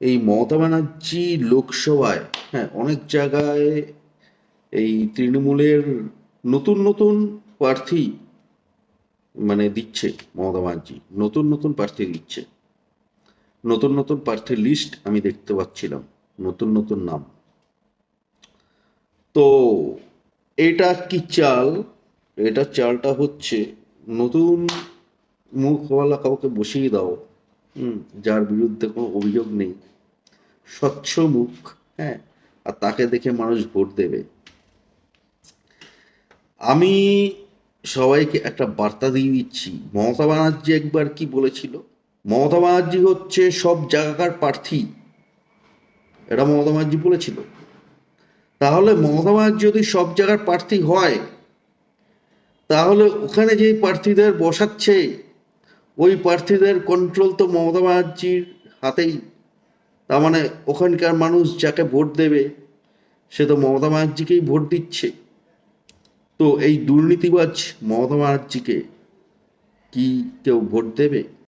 এই মমতা ব্যানার্জি লোকসভায় হ্যাঁ অনেক জায়গায় এই তৃণমূলের নতুন নতুন প্রার্থী মানে দিচ্ছে মমতা ব্যানার্জি, নতুন নতুন প্রার্থী দিচ্ছে। নতুন নতুন প্রার্থীর লিস্ট আমি দেখতে পাচ্ছিলাম, নতুন নতুন নাম। তো এটা কি চাল? এটা চালটা হচ্ছে নতুন মুখওয়ালা কাউকে বসিয়ে দাও যার বিরুদ্ধে কোনো অভিযোগ নেই। স্বচ্ছ মুখ হ্যাঁ আর তাকে দেখে মানুষ ভোট দেবে। আমি সবাইকে একটা বার্তা দিয়ে দিচ্ছি, মমতা ব্যানার্জি একবার কি বলেছিল? মমতা ব্যানার্জি হচ্ছে সব জায়গাকার প্রার্থী। এটা মমতা ব্যানার্জি বলেছিল। তাহলে মমতা ব্যানার্জি যদি সব জায়গার প্রার্থী হয়, তাহলে ওখানে যে প্রার্থীদের বসাচ্ছে ওই প্রার্থীদের কন্ট্রোল তো মমতা ব্যানার্জির হাতেই। তার মানে ওখানকার মানুষ যাকে ভোট দেবে, সে তো মমতা ব্যানার্জিকেই ভোট দিচ্ছে। তো এই দুর্নীতিবাজ মমতা ব্যানার্জিকে কি কেউ ভোট দেবে?